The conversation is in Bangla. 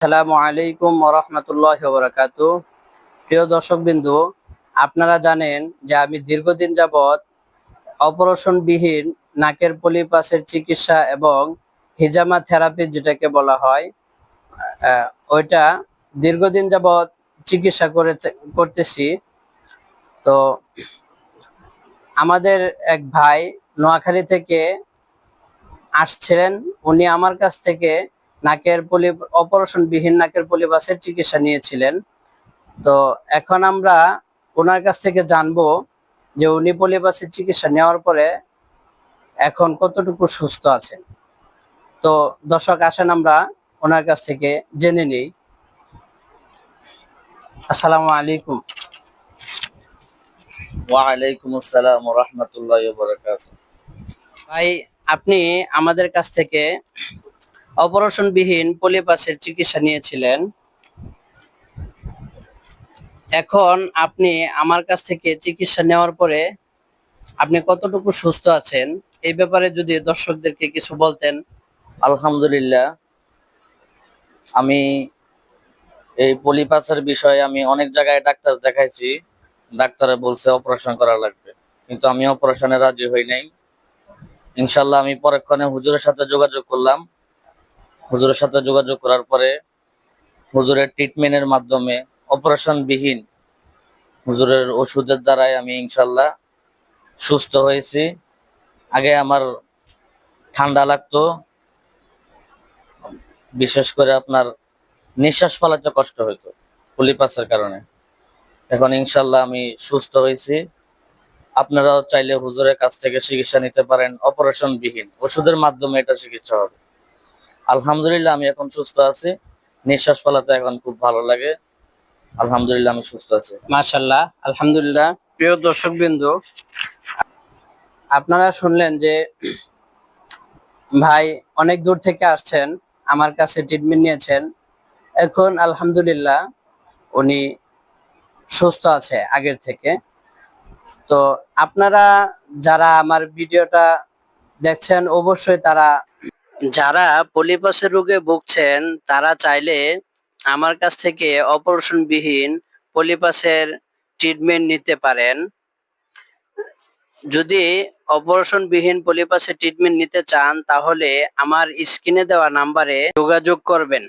আসসালামু আলাইকুম রহমতুল্লাহ বরাকাত প্রিয় দর্শকবিন্দু, আপনারা জানেন যে আমি দীর্ঘদিন যাবৎ অপারেশনবিহীন নাকের পলিপাসের চিকিৎসা এবং হিজামা থেরাপি যেটাকে বলা হয় ওইটা দীর্ঘদিন যাবৎ চিকিৎসা করে করতেছি। তো আমাদের এক ভাই নোয়াখালী থেকে আসছিলেন। উনি আমার কাছ থেকে নাকের পলি অপারেশন বিহীন নাকের পলিপাসের চিকিৎসা নিয়েছিলেন। তো এখন আমরা ওনার কাছ থেকে জানব যে উনি পলিপাসের চিকিৎসা নেওয়ার পরে এখন কতটুকু সুস্থ আছেন। তো দর্শক আসেন আমরা ওনার কাছ থেকে জেনে নিই। আসসালামু আলাইকুম। ওয়ালাইকুম আসসালাম রহমতুল্লাহ ভাই আপনি আমাদের কাছ থেকে অপারেশন বিহীন পলিপাসের চিকিৎসা নিয়েছিলেন। এখন আপনি আমার কাছ থেকে চিকিৎসা নেওয়ার পরে আপনি কতটুকু সুস্থ আছেন, এই ব্যাপারে যদি দর্শকদেরকে কিছু বলতেন। আলহামদুলিল্লাহ, আমি এই পলিপাসের বিষয়ে আমি অনেক জায়গায় ডাক্তার দেখাইছি। ডাক্তারে বলছে অপারেশন করা লাগবে, কিন্তু আমি অপারেশনে রাজি হই নাই। ইনশাল্লাহ আমি পরক্ষণে হুজুরের সাথে যোগাযোগ করলাম। হুজুরের সাথে যোগাযোগ করার পরে হুজুরের ট্রিটমেন্টের মাধ্যমে অপারেশন বিহীন হুজুরের ওষুধের দ্বারাই আমি ইনশাল্লাহ সুস্থ হয়েছি। আগে আমার ঠান্ডা লাগতো। বিশেষ করে আপনার নিঃশ্বাস ফেলাতে কষ্ট হতো পলিপাসের কারণে। এখন ইনশাল্লাহ আমি সুস্থ হয়েছি। আপনারাও চাইলে হুজুরের কাছ থেকে চিকিৎসা নিতে পারেন অপারেশন বিহীন ওষুধের মাধ্যমে এটা চিকিৎসা হবে। আলহামদুলিল্লাহ, আমি এখন সুস্থ আছি। নিঃশ্বাস ফেলাতে এখন খুব ভালো লাগে। আলহামদুলিল্লাহ, আমি সুস্থ আছি। মাশাল্লাহ আলহামদুলিল্লাহ। প্রিয় দর্শকবৃন্দ, আপনারা শুনলেন যে ভাই অনেক দূর থেকে আসছেন, আমার কাছে ট্রিটমেন্ট নিয়েছেন। এখন আলহামদুলিল্লাহ, উনি সুস্থ আছে আগের থেকে। তো আপনারা যারা আমার ভিডিওটা দেখছেন, অবশ্যই তারা যারা পলিপাসের রোগে ভুগছেন, তারা চাইলে আমার কাছ থেকে অপারেশন বিহীন পলিপাসের ট্রিটমেন্ট নিতে পারেন। যদি অপারেশন বিহীন পলিপাসের ট্রিটমেন্ট নিতে চান, তাহলে আমার স্ক্রিনে দেওয়া নাম্বারে যোগাযোগ করবেন।